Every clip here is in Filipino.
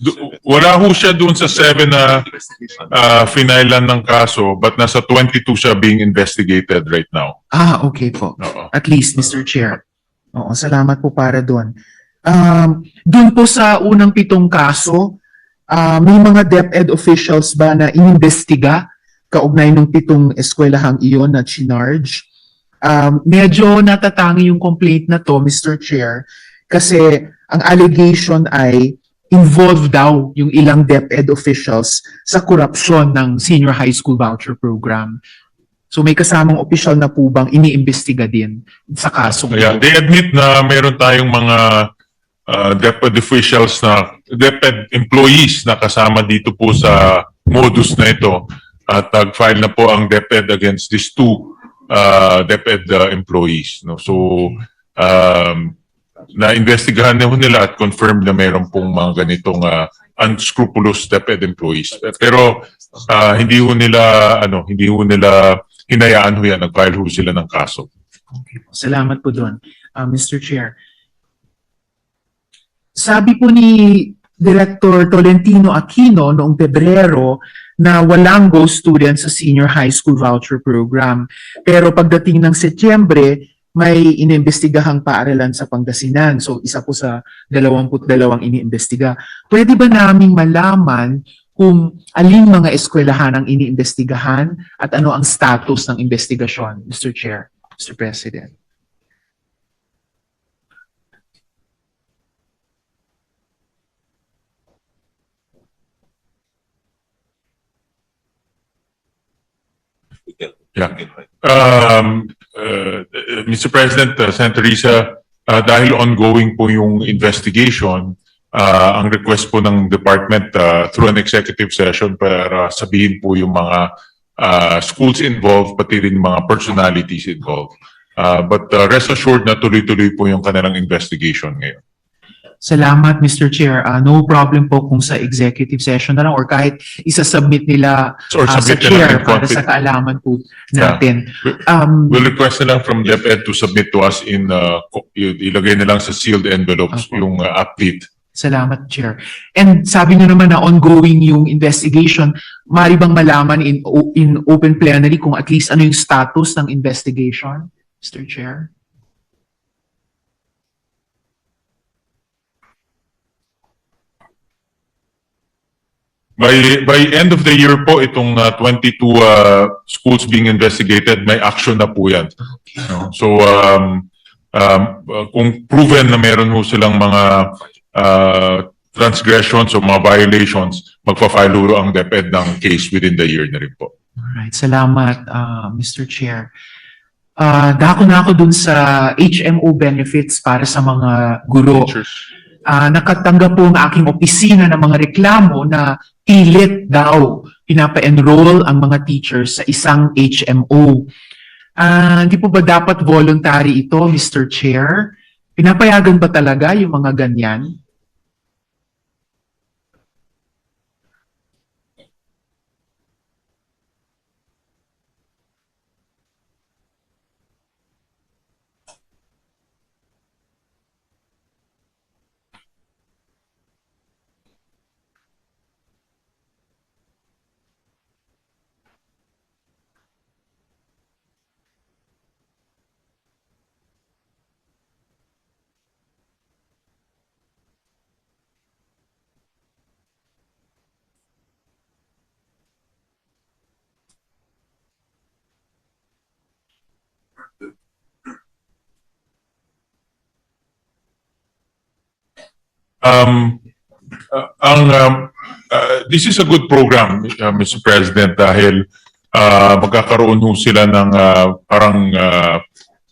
Du- wala ho siya doon sa 7 na uh, finailan ng kaso but nasa 22 siya being investigated right now. Ah, okay po. Oo. At least, Mr. Chair. Oo, salamat po para doon. Um, doon po sa unang pitong kaso, ah, may mga DepEd officials ba na inimbestiga kaugnay ng pitong eskwelahang iyon na chinarge? Um, medyo natatangi yung complaint na to, Mr. Chair, kasi ang allegation ay involved daw yung ilang DepEd officials sa korupsyon ng senior high school voucher program. So may kasamang opisyal na po bang iniimbestiga din sa kasong Yeah, they admit na meron tayong mga uh, DepEd officials na DepEd employees na kasama dito po sa modus na ito at nag-file na po ang DepEd against these two uh, DepEd uh, employees. No? So, um, na-investigahan na nila at confirmed na meron pong mga ganitong uh, unscrupulous DepEd employees. Pero uh, hindi ho nila ano, hindi ho nila hinayaan ho yan, nag-file ho sila ng kaso. Salamat po doon, uh, Mr. Chair. Sabi po ni Director Tolentino Aquino noong Pebrero na walang Go students sa senior high school voucher program. Pero pagdating ng Setyembre, may inimbestigahang paaralan sa Pangasinan. So isa po sa 22 iniimbestiga. Pwede ba naming malaman kung aling mga eskwelahan ang iniimbestigahan at ano ang status ng investigasyon, Mr. Chair, Mr. President? Yeah. Um, Mr. President, uh, Senator Risa, uh, dahil ongoing po yung investigation, uh, ang request po ng department uh, through an executive session para sabihin po yung mga uh, schools involved, pati rin mga personalities involved. Uh, but uh, rest assured na tuloy-tuloy po yung kanilang investigation ngayon. Salamat, Mr. Chair. Ah, no problem po kung sa executive session na lang or kahit isa-submit nila Or ah, sa chair para sa kaalaman po natin. Um, We'll request na lang from DepEd to submit to us in, uh, ilagay na lang sa sealed envelopes Apo. yung uh, update. Salamat, Chair. And sabi nyo naman na ongoing yung investigation. Mari bang malaman in, in open plenary kung at least ano yung status ng investigation, Mr. Chair? By, by end of the year po, itong uh, 22 uh, schools being investigated, may action na po yan. No? So, um, um, uh, kung proven na meron ho silang mga uh, transgressions o mga violations, magpa-file ho ang DepEd ng case within the year na rin po. Alright, salamat, ah, Mr. Chair. Ah, dako na ako dun sa HMO benefits para sa mga guro. Teachers. Ah, nakatanggap po ang aking opisina ng mga reklamo na pilit daw pinapa-enroll ang mga teachers sa isang HMO. Ah, hindi po ba dapat voluntary ito, Mr. Chair? Pinapayagan ba talaga yung mga ganyan? Um, uh, ang um, uh, this is a good program, uh, Mr. President, dahil uh, magkakaroon ho sila ng uh, parang uh,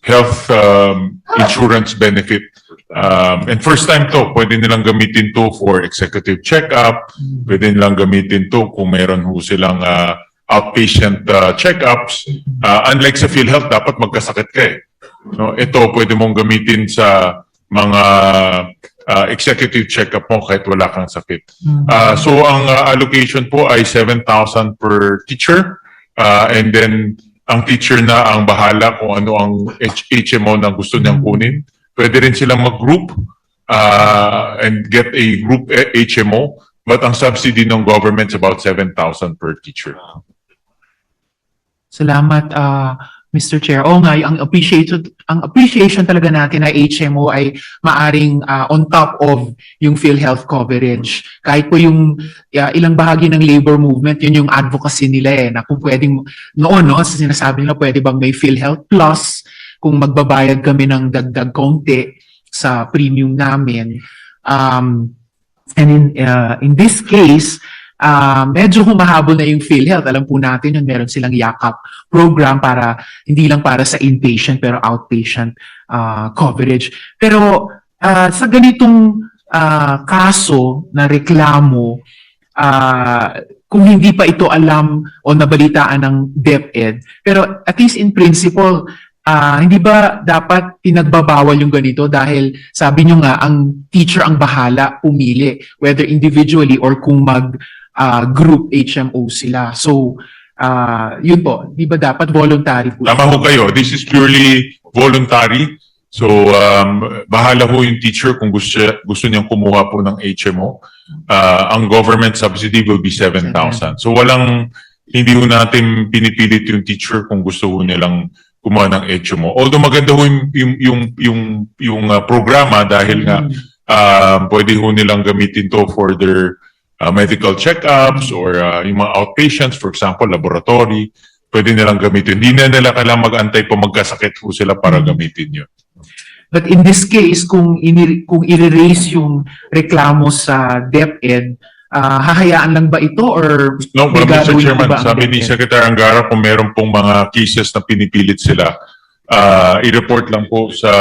health um, insurance benefit. Um, and first time to, pwede nilang gamitin to for executive check-up, pwede nilang gamitin to kung meron ho silang uh, outpatient uh, check-ups. Uh, unlike sa PhilHealth, dapat magkasakit ka eh. No, ito pwede mong gamitin sa mga uh, executive check-up mo kahit wala kang sakit. Uh, so ang uh, allocation po ay 7,000 per teacher uh, and then ang teacher na ang bahala kung ano ang H- HMO na gusto niyang kunin. Pwede rin silang mag-group uh, and get a group eh, HMO. But ang subsidy ng government is about 7,000 per teacher. Salamat, ah, Mr. Chair. Oo nga, ang appreciation, ang appreciation talaga natin ay HMO ay maaring ah, on top of yung PhilHealth coverage. Kahit po yung ah, ilang bahagi ng labor movement, yun yung advocacy nila eh, na kung pwedeng, noon, no, sa sinasabi nila, pwede bang may PhilHealth Plus, kung magbabayad kami ng dagdag konti sa premium namin. Um, and in, ah, in this case, ah, medyo humahabol na yung PhilHealth. Alam po natin yun, meron silang yakap program para, hindi lang para sa inpatient, pero outpatient ah, coverage. Pero ah, sa ganitong ah, kaso na reklamo, ah, kung hindi pa ito alam o nabalitaan ng DepEd, pero at least in principle, ah, hindi ba dapat pinagbabawal yung ganito dahil sabi nyo nga, ang teacher ang bahala pumili, whether individually or kung mag ah, group HMO sila. So, ah, yun po, di ba dapat voluntary po? Tama ho kayo. This is purely voluntary. So, um, bahala ho yung teacher kung gusto, gusto niyang kumuha po ng HMO. Uh, ang government subsidy will be 7,000. So, walang, hindi ho natin pinipilit yung teacher kung gusto ho nilang kumuha ng HMO. Although maganda ho yung, yung, yung, yung, yung uh, programa dahil nga um, pwede ho nilang gamitin to for their uh, medical checkups or uh, yung mga outpatients, for example, laboratory, pwede nilang gamitin. Hindi na nila kailangan mag-antay pa magkasakit ho sila para Mm. gamitin yun. But in this case, kung, ini, kung i-raise yung reklamo sa DepEd, ah, hahayaan lang ba ito or No, pero Mr. Chairman, po sabi ni? Secretary Angara, kung meron pong mga cases na pinipilit sila, uh, i-report lang po sa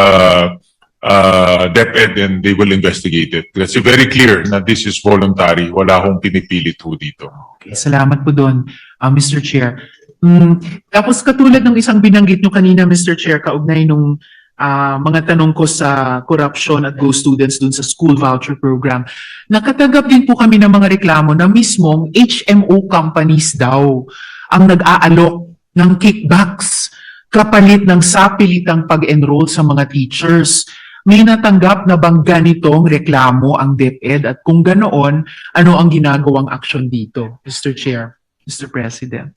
uh, DepEd and they will investigate it. Kasi very clear na this is voluntary. Wala akong pinipilit ho dito. Okay, salamat po doon, ah, Mr. Chair. Mm, tapos katulad ng isang binanggit nyo kanina, Mr. Chair, kaugnay nung ah, mga tanong ko sa corruption at Go Students dun sa school voucher program, nakatanggap din po kami ng mga reklamo na mismong HMO companies daw ang nag-aalok ng kickbacks kapalit ng sapilitang pag-enroll sa mga teachers. May natanggap na bang ganitong reklamo ang DepEd at kung ganoon, ano ang ginagawang aksyon dito, Mr. Chair, Mr. President?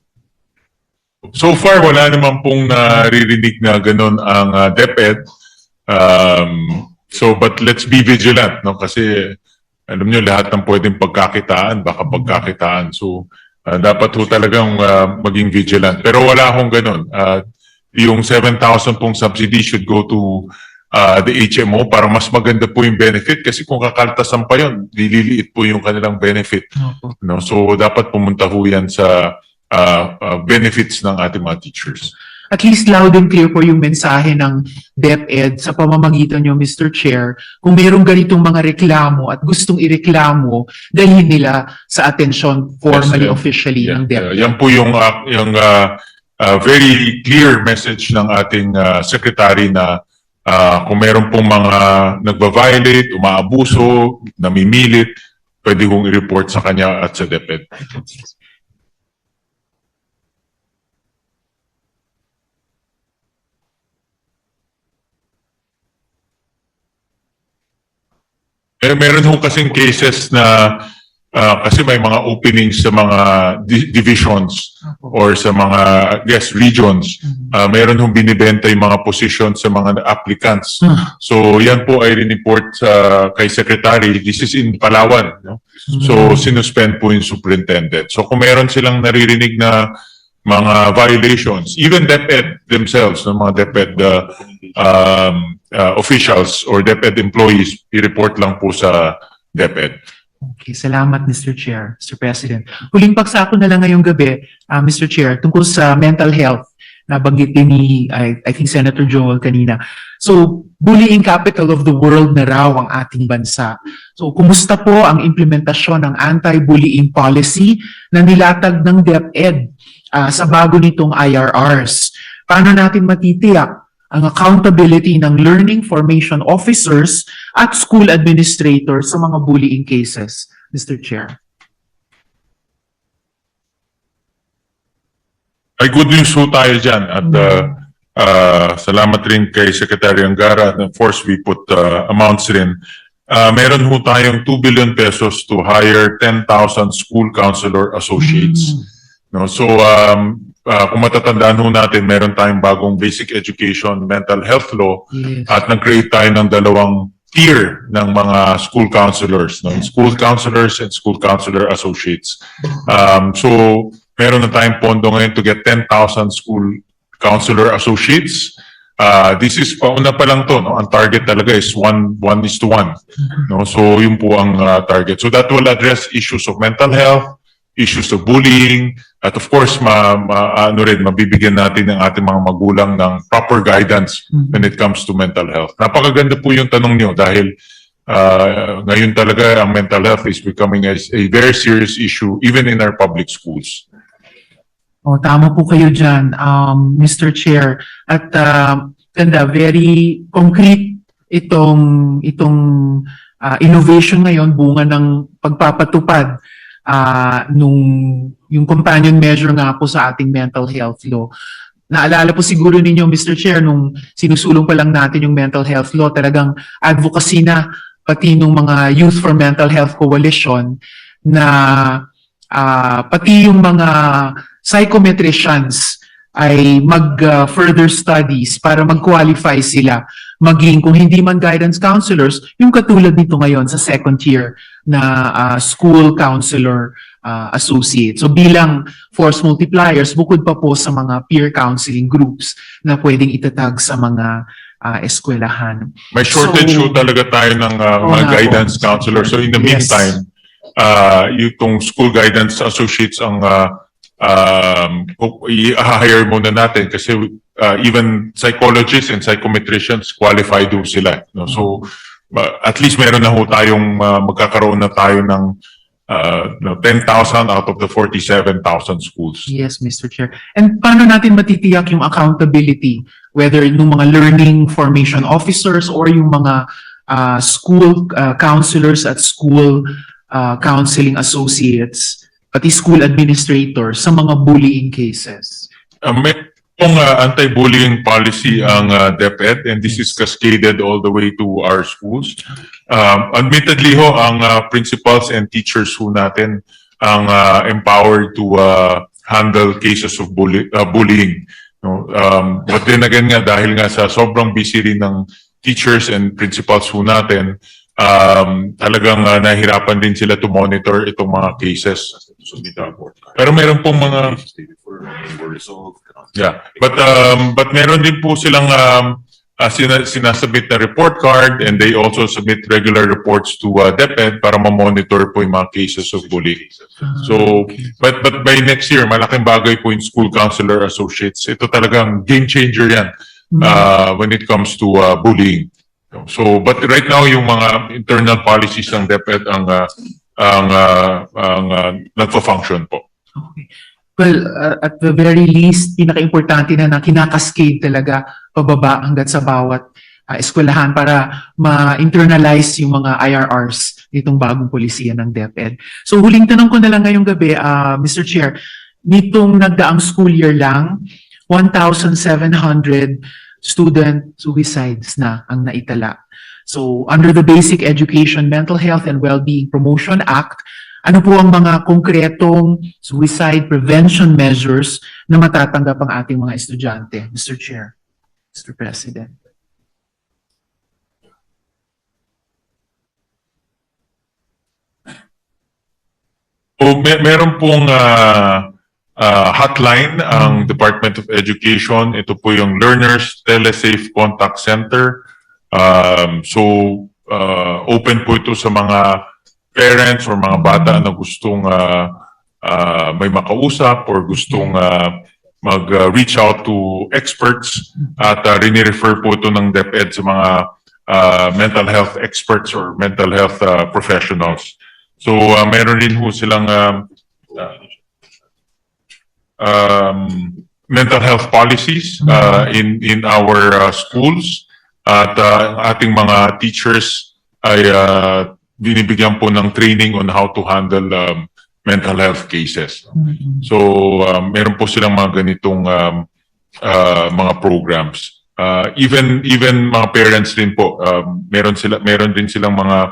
So far, wala naman pong naririnig na ganun ang uh, DepEd. Um, so, but let's be vigilant, no? Kasi, alam nyo, lahat ng pwedeng pagkakitaan, baka pagkakitaan. So, uh, dapat ho talagang uh, maging vigilant. Pero wala akong ganun. Uh, yung 7,000 pong subsidy should go to uh, the HMO para mas maganda po yung benefit. Kasi kung kakaltasan pa yun, dililiit po yung kanilang benefit. Opo. No? So, dapat pumunta ho yan sa uh, uh, benefits ng ating mga teachers. At least loud and clear po yung mensahe ng DepEd sa pamamagitan nyo, Mr. Chair. Kung mayroong ganitong mga reklamo at gustong ireklamo, dalhin nila sa atensyon formally, Yes, officially ng Uh, DepEd. yan po yung, uh, yung uh, uh, very clear message ng ating uh, secretary na uh, kung meron pong mga nagba-violate, umaabuso, namimilit, pwede kong i-report sa kanya at sa DepEd. Eh, meron ho kasing cases na ah, kasi may mga openings sa mga di- divisions or sa mga, yes, regions. Ah, meron hong binibenta yung mga positions sa mga applicants. Ah. So, yan po ay report sa kay Secretary. This is in Palawan. No? So, sinuspend po yung superintendent. So, kung meron silang naririnig na mga violations, even DepEd themselves, no, mga DepEd uh, um, uh, officials or DepEd employees, i-report lang po sa DepEd. Okay, salamat Mr. Chair, Mr. President. Huling pagsako na lang ngayong gabi, ah, Mr. Chair, tungkol sa mental health. Nabanggit din ni, I, I think Senator Joel kanina. So, bullying capital of the world na raw ang ating bansa. So, kumusta po ang implementasyon ng anti-bullying policy na nilatag ng DepEd ah, sa bago nitong IRRs? Paano natin matitiyak ang accountability ng learning formation officers at school administrators sa mga bullying cases, Mr. Chair. Ay good news po tayo dyan at uh, uh, salamat rin kay Secretary Angara. And of course, we put uh, amounts rin uh, meron ho tayong 2 billion pesos to hire 10,000 school counselor associates. No, so um, uh, kung matatandaan ho natin, meron tayong bagong basic education mental health law Yes. at nag-create tayo ng dalawang tier ng mga school counselors, no? school counselors and school counselor associates. Um, so, meron na tayong pondo ngayon to get 10,000 school counselor associates. Uh, this is pauna pa lang to, no? Ang target talaga is one, one is to one. No? So, yun po ang uh, target. So, that will address issues of mental health, issues of bullying, at of course, ma, ma- ano rin, mabibigyan natin ng ating mga magulang ng proper guidance when it comes to mental health. Napakaganda po yung tanong niyo dahil uh, ngayon talaga ang mental health is becoming a, a very serious issue even in our public schools. O, tama po kayo dyan, um, Mr. Chair. At um, ganda, very concrete itong, itong ah, innovation ngayon, bunga ng pagpapatupad ah, nung yung companion measure nga po sa ating mental health law. Naalala po siguro ninyo, Mr. Chair, nung sinusulong pa lang natin yung mental health law, talagang advocacy na pati nung mga Youth for Mental Health Coalition na ah, pati yung mga psychometricians ay mag-further studies para mag-qualify sila maging kung hindi man guidance counselors, yung katulad nito ngayon sa second tier na ah, school counselor ah, associate. So bilang force multipliers, bukod pa po sa mga peer counseling groups na pwedeng itatag sa mga ah, eskwelahan. May shortage So- talaga tayo ng uh, mga nga po. guidance counselor. So in the Yes. meantime, uh, yung school guidance associates ang uh, um, i-hire muna natin kasi uh, even psychologists and psychometricians qualified do sila. No? So uh, at least meron na ho tayong uh, magkakaroon na tayo ng uh, no, 10,000 out of the 47,000 schools. Yes, Mr. Chair. And paano natin matitiyak yung accountability, whether yung mga learning formation officers or yung mga ah, school ah, counselors at school ah, counseling associates, pati school administrators sa mga bullying cases? Uh, may pong uh, anti-bullying policy ang uh, DepEd and this is cascaded all the way to our schools. Um, admittedly ho, ang uh, principals and teachers ho natin ang uh, empowered to uh, handle cases of bully, uh, bullying. No? Um, but then again nga, dahil nga sa sobrang busy rin ng teachers and principals ho natin, um, talagang uh, nahirapan din sila to monitor itong mga cases. Pero meron pong mga Yeah, but um, but meron din po silang um, uh, sina- sinasubmit na report card and they also submit regular reports to uh, DepEd para ma-monitor po yung mga cases of bullying. So, but but by next year, malaking bagay po yung school counselor associates. Ito talagang game changer yan uh, when it comes to uh, bullying. So, but right now yung mga internal policies ng DepEd ang uh, ang uh, ang uh, nagfa-function po. Well, uh, at the very least, pinaka-importante na na kinakascade talaga pababa hanggat sa bawat uh, eskwelahan para ma-internalize yung mga IRRs nitong bagong polisiya ng DepEd. So huling tanong ko na lang ngayong gabi, uh, Mr. Chair, nitong nagdaang school year lang, 1,700 student suicides na ang naitala. So under the Basic Education, Mental Health and Wellbeing Promotion Act, ano po ang mga konkretong suicide prevention measures na matatanggap ang ating mga estudyante, Mr. Chair, Mr. President? So, may, meron pong ah, ah, hotline ang Department of Education. Ito po yung Learners Telesafe Contact Center. Um, so, ah, open po ito sa mga parents or mga bata na gustong ah, ah, may makausap or gustong ah, mag-reach out to experts at uh, rini-refer po ito ng DepEd sa mga ah, mental health experts or mental health ah, professionals. So, uh, meron rin ho silang um, uh, um, mental health policies uh, in in our uh, schools at uh, ating mga teachers ay uh, binibigyan po ng training on how to handle um, mental health cases. So, um, meron po silang mga ganitong um, uh, mga programs. Uh, even even mga parents din po, um, meron sila meron din silang mga